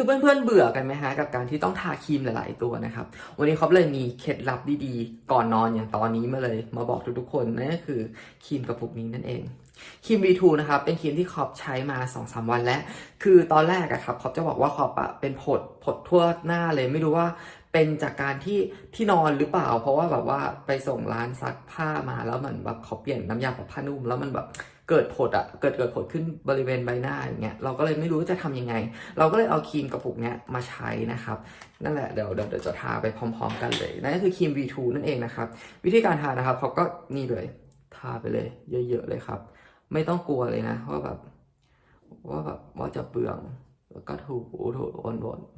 คือเพื่อนๆเบื่อกันไหมฮะกับการที่ต้องทาครีมหลาย ๆ ตัวนะครับ วันนี้เขาเลยมีเคล็ดลับดีๆ ก่อนนอนอย่างตอนนี้มาเลยมาบอกทุกๆคนนั่นก็คือครีมกระปุกนี้นั่นเองครีม V2 นะครับเป็นครีมที่คอปใช้มา 2-3 วันแล้ว คือตอนแรกอะครับคอปจะบอกว่าคอปอะเป็นผดผดทั่วหน้าเลยไม่รู้ว่า เป็นจากการที่ที่นอนหรือเปล่า เพราะว่าแบบว่าไปส่งร้านซักผ้ามาแล้วมันแบบเขาเปลี่ยนน้ำยาปรับผ้านุ่มแล้วมันแบบเกิดผดอะเกิดเกิดผดขึ้นบริเวณใบหน้าอย่างเงี้ยเราก็เลยไม่รู้จะทำยังไง เราก็เลยเอาครีมกระปุกเนี้ยมาใช้นะครับนั่นแหละเดี๋ยวเดี๋ยวเดี๋ยวจะทาไปพร้อม ๆ กันเลยนั่นก็คือครีม V2 นั่นเองนะครับวิธีการทานะครับเขาก็นี่เลยทาไปเลย เยอะๆเลยครับ ไม่ต้องกลัวเลยนะว่าแบบว่าแบบว่าจะเปลืองแล้วก็ถูถูวนๆ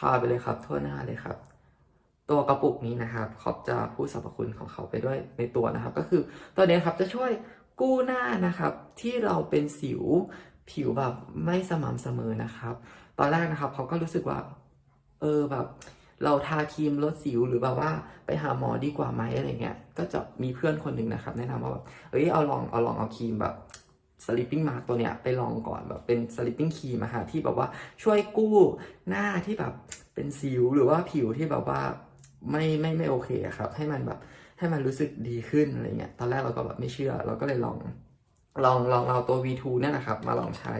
ทาไปเลยครับ ทั่วหน้าเลยครับ ตัวกระปุกนี้นะครับขอบจะพูดสรรพคุณของเขาไปด้วยในตัวนะครับ ก็คือตัวนี้ครับจะช่วยกู้หน้านะครับ ที่เราเป็นสิวผิวแบบไม่สม่ำเสมอนะครับ ตอนแรกนะครับเขาก็รู้สึกว่า เออแบบ เราทาครีมลดสิวหรือแบบว่าไปหาหมอดีกว่าไหมอะไรเงี้ย ก็จะมีเพื่อนคนหนึ่งนะครับ แนะนำว่าแบบเอ้ยเอาลองเอาลองเอาครีมแบบ sleeping mask ตัวเนี้ยไปลองก่อนแบบเป็น sleeping cream อะฮะที่แบบว่าช่วยกู้หน้าที่แบบเป็นสิวหรือว่าผิวที่แบบว่าไม่ไม่ไม่โอเคครับ ให้มันแบบให้มันรู้สึกดีขึ้นอะไรเงี้ยตอนแรกเราก็แบบไม่เชื่อ เราก็เลยลองลองลองเอาตัว V2 เนี่ยนะครับ มาลองใช้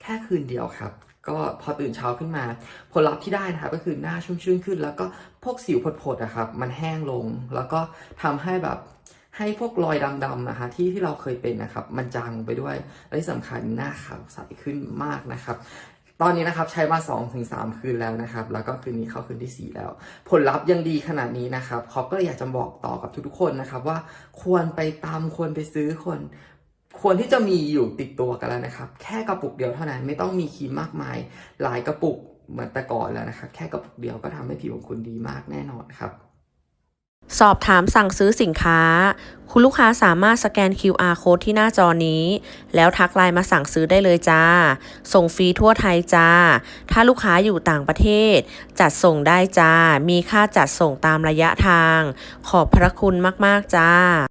แค่คืนเดียวครับ ก็พอตื่นเช้าขึ้นมา ผลลัพธ์ที่ได้นะครับก็คือหน้าชุ่มชื่นขึ้น แล้วก็พวกสิวผดๆอะครับ มันแห้งลง แล้วก็ทำให้แบบ ให้พวกรอยดำๆนะคะที่ที่เราเคยเป็นนะครับ มันจางลงไปด้วย และที่สำคัญหน้าขาวใสขึ้นมากนะครับตอนนี้นะครับใช้มา 2-3 คืนแล้วนะครับ แล้วก็คืนนี้เข้าคืนที่ 4 แล้ว ผลลัพธ์ยังดีขนาดนี้นะครับคอปก็อยากจะบอกต่อกับทุกๆคนนะครับว่าควรไปตามควรไปซื้อควรควรที่จะมีอยู่ติดตัวกันแล้วนะครับ แค่กระปุกเดียวเท่านั้นไม่ต้องมีครีมมากมาย หลายกระปุกเหมือนแต่ก่อนแล้วนะครับ แค่กระปุกเดียวก็ทำให้ผิวของคุณดีมากแน่นอนครับ สอบถามสั่งซื้อสินค้า คุณลูกค้าสามารถสแกน QR code ที่หน้าจอนี้ แล้วทักไลน์มาสั่งซื้อได้เลยจ้า ส่งฟรีทั่วไทยจ้า ถ้าลูกค้าอยู่ต่างประเทศ จัดส่งได้จ้า มีค่าจัดส่งตามระยะทาง ขอบพระคุณมาก ๆ จ้า